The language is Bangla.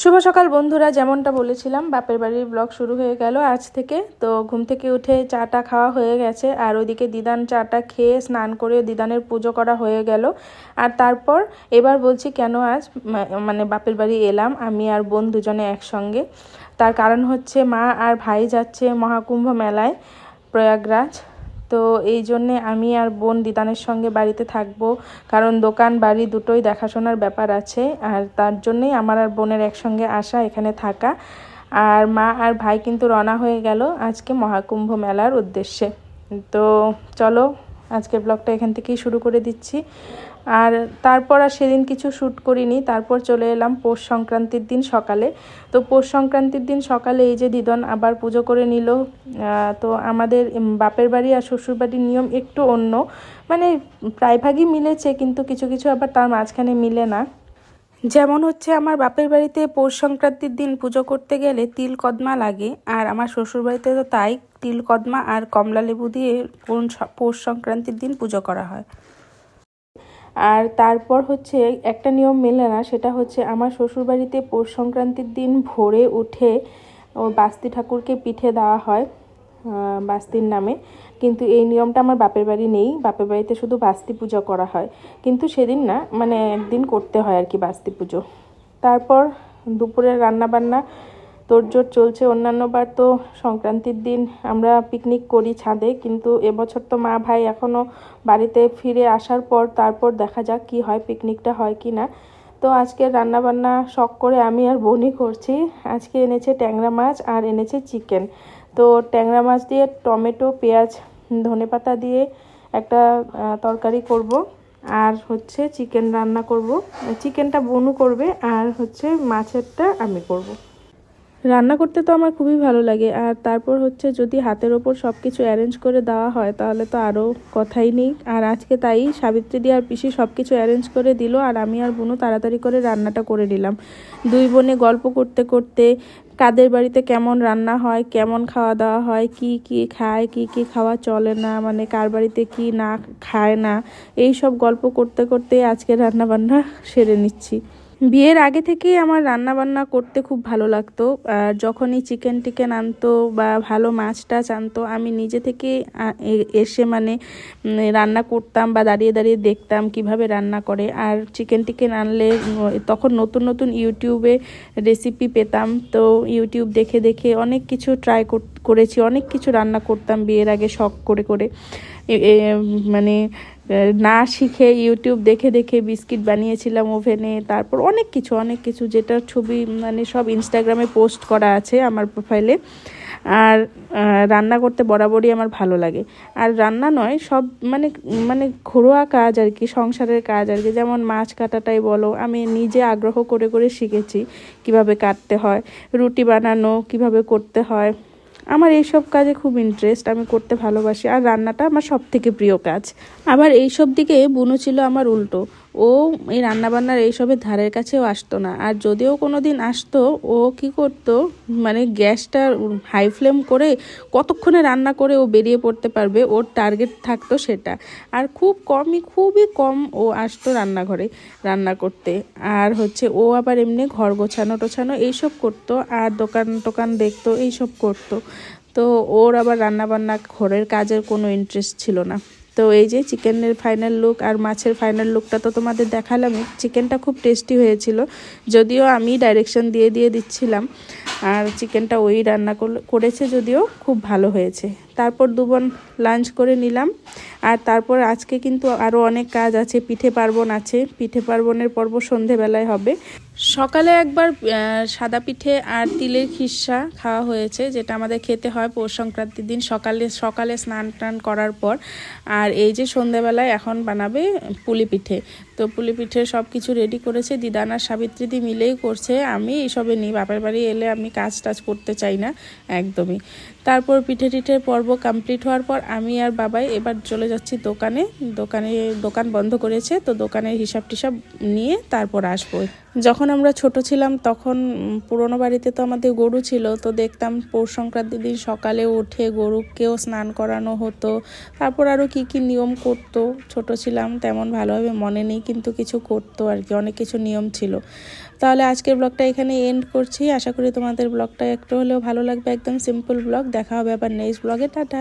শুভ সকাল বন্ধুরা, যেমনটা বলেছিলাম, বাপের বাড়ির ব্লগ শুরু হয়ে গেল আজ থেকে। তো ঘুম থেকে উঠে চাটা খাওয়া হয়ে গেছে, আর ওইদিকে দিদান চাটা খেয়ে স্নান করে দিদানের পুজো করা হয়ে গেল। আর তারপর এবার বলছি, কেন আজ মানে বাপের বাড়ি এলাম, আমি আর বোন দুজনে একসঙ্গে। তার কারণ হচ্ছে মা আর ভাই যাচ্ছে মহাকুম্ভ মেলায়, প্রয়াগরাজ। তো এই জন্যে আমি আর বোন দিদানের সঙ্গে বাড়িতে থাকব। কারণ দোকান, বাড়ি দুটোই দেখাশোনার ব্যাপার আছে। আর তার জন্যেই আমার আর বোনের একসঙ্গে আসা, এখানে থাকা। আর মা আর ভাই কিন্তু রওনা হয়ে গেল আজকে মহাকুম্ভ মেলার উদ্দেশ্যে। তো চলো আজকের ব্লগটা এখান থেকেই শুরু করে দিচ্ছি। আর তারপর আর সেদিন কিছু শ্যুট করিনি, তারপর চলে এলাম পৌষ সংক্রান্তির দিন সকালে। তো পৌষ সংক্রান্তির দিন সকালে এই যে দিদন আবার পুজো করে নিল তো আমাদের বাপের বাড়ি আর শ্বশুর বাড়ির নিয়ম একটু অন্য। মানে প্রায়ভাগই মিলেছে, কিন্তু কিছু কিছু আবার তার মাঝখানে মিলে না। যেমন হচ্ছে আমার বাপের বাড়িতে পৌষ সংক্রান্তির দিন পুজো করতে গেলে তিল কদমা লাগে, আর আমার শ্বশুর বাড়িতে তো তাই। তিল কদমা আর কমলা লেবু দিয়ে পৌষ সংক্রান্তির দিন পুজো করা হয়। আর তারপর হচ্ছে একটা নিয়ম মেলে না, সেটা হচ্ছে আমার শ্বশুরবাড়িতে পৌষ সংক্রান্তির দিন ভোরে উঠে ও বাস্তি ঠাকুরকে পিঠে দেওয়া হয় বাস্তির নামে। কিন্তু এই নিয়মটা আমার বাপের বাড়ি নেই, বাপের বাড়িতে শুধু বাস্তি পুজো করা হয়। কিন্তু সেদিন না মানে একদিন করতে হয় আর কি বাস্তি পুজো। তারপর দুপুরের রান্নাবান্না তোড়জোড় চলছে। অন্যান্যবার তো সংক্রান্তির দিন আমরা পিকনিক করি ছাদে, কিন্তু এবছর তো মা ভাই এখনও বাড়িতে ফিরে আসার পর তারপর দেখা যাক কি হয়, পিকনিকটা হয় কি না। তো আজকে রান্নাবান্না শখ করে আমি আর বনি করছি। আজকে এনেছে ট্যাংরা মাছ আর এনেছে চিকেন। তো ট্যাংরা মাছ দিয়ে টমেটো, পেঁয়াজ ধনে পাতা দিয়ে একটা তরকারি করব। আর হচ্ছে চিকেন রান্না করব। চিকেনটা বনু করবে আর হচ্ছে মাছেরটা আমি করব। রান্না করতে তো আমার খুবই ভালো লাগে। আর তারপর হচ্ছে যদি হাতের ওপর সব কিছু অ্যারেঞ্জ করে দেওয়া হয়, তাহলে তো আরও কথাই নেই। আর আজকে তাই সাবিত্রী আর পিসি সব কিছু অ্যারেঞ্জ করে দিল, আর আমি আর বোনও তাড়াতাড়ি করে রান্নাটা করে নিলাম। দুই বোনে গল্প করতে করতে কাদের বাড়িতে কেমন রান্না হয়, কেমন খাওয়া দাওয়া হয়, কি কি খায়, কি কি খাওয়া চলে না মানে কার বাড়িতে কি না খায় না, এই সব গল্প করতে করতে আজকে রান্না বান্না সেরে নিচ্ছি। বিয়ের আগে থেকেই আমার রান্না বান্না করতে খুব ভালো লাগতো। আর যখনই চিকেন টিকেন আনতো বা ভালো মাছ টাছ আনতো, আমি নিজে থেকে এসে মানে রান্না করতাম বা দাঁড়িয়ে দাঁড়িয়ে দেখতাম কীভাবে রান্না করে। আর চিকেন টিকেন আনলে তখন নতুন নতুন ইউটিউবে রেসিপি পেতাম। তো ইউটিউব দেখে দেখে অনেক কিছু ট্রাই করেছি, অনেক কিছু রান্না করতাম বিয়ের আগে শখ করে করে। মানে না শিখে ইউটিউব দেখে দেখে বিস্কিট বানিয়েছিলাম ওভেনে, তারপর অনেক কিছু অনেক কিছু যেটা ছবি মানে সব ইনস্টাগ্রামে পোস্ট করা আছে আমার প্রোফাইলে আর রান্না করতে বরাবরই আমার ভালো লাগে। আর রান্না নয়, সব মানে মানে ঘরোয়া কাজ আর কি, সংসারের কাজ আর কি, যেমন মাছ কাটাটাই বলো, আমি নিজে আগ্রহ করে করে শিখেছি কীভাবে কাটতে হয়, রুটি বানানো কীভাবে করতে হয়। আমার এই সব কাজে খুব ইন্টারেস্ট আমি করতে ভালোবাসি। আর রান্নাটা আমার সব থেকে প্রিয় কাজ। আবার এই সব দিকে বুনো ছিল আমার উল্টো। ও এই রান্নাবান্নার এইসবের ধারের কাছেও আসতো না। আর যদিও কোনো দিন আসতো, ও কি করতো মানে গ্যাসটা হাই ফ্লেম করে কতক্ষণে রান্না করে ও বেরিয়ে পড়তে পারবে, ওর টার্গেট থাকতো সেটা। আর খুব কমই, খুবই কম ও আসতো রান্নাঘরে রান্না করতে। আর হচ্ছে ও আবার এমনি ঘর গোছানো টোছানো এইসব করতো, আর দোকান টোকান দেখতো, এইসব করতো। তো ওর আবার রান্নাবান্না ঘরের কাজের কোনো ইন্টারেস্ট ছিল না। তো এই যে চিকেনের ফাইনাল লুক আর মাছের ফাইনাল লুকটা তো তোমাদের দেখালামই। চিকেনটা খুব টেস্টি হয়েছিল। যদিও আমি ডাইরেকশন দিয়ে দিয়ে দিচ্ছিলাম। আর চিকেনটা ওই রান্না করেছে যদিও খুব ভালো হয়েছে। তারপর দুবন লাঞ্চ করে নিলাম। আর তারপর আজকে কিন্তু আরও অনেক কাজ আছে, পিঠে পার্বণ আছে। পিঠে পার্বণের পর্ব সন্ধেবেলায় হবে। সকালে একবার সাদা পিঠে আর তিলের খিসা খাওয়া হয়েছে, যেটা আমাদের খেতে হয় পৌষ সংক্রান্তির দিন। সকালে সকালে স্নান টান করার পর। আর এই যে সন্ধেবেলায় এখন বানাবে পুলি পিঠে। তো পুলি পিঠে সব কিছু রেডি করেছে দিদানার সাবিত্রীদি মিলেই করছে। আমি এইসবে নিই, বাপের বাড়ি এলে আমি কাজ টাজ করতে চাই না, একদমই। তারপর পিঠে টিঠের পর্ব কমপ্লিট হওয়ার পর আমি আর বাবাই এবার চলে যাচ্ছি দোকানে। দোকানে, দোকান বন্ধ করেছে, তো দোকানের হিসাব টিসাব নিয়ে তারপর আসব। যখন আমরা ছোট ছিলাম তখন পুরোনো বাড়িতে তো আমাদের গরু ছিল, তো দেখতাম পৌষ সংক্রান্তির দিন সকালে উঠে গরুকেও স্নান করানো হতো। তারপর আরও কি কি নিয়ম করতো, ছোট ছিলাম তেমন ভালোভাবে মনে নেই, কিন্তু কিছু করতো আর কি, অনেক কিছু নিয়ম ছিল। তাহলে আজকের ব্লগটা এখানে এন্ড করছি। আশা করি তোমাদের ব্লগটা একটু হলেও ভালো লাগবে, একদম সিম্পল ব্লগ। দেখা হবে আবার নেক্সট ব্লগে টাটা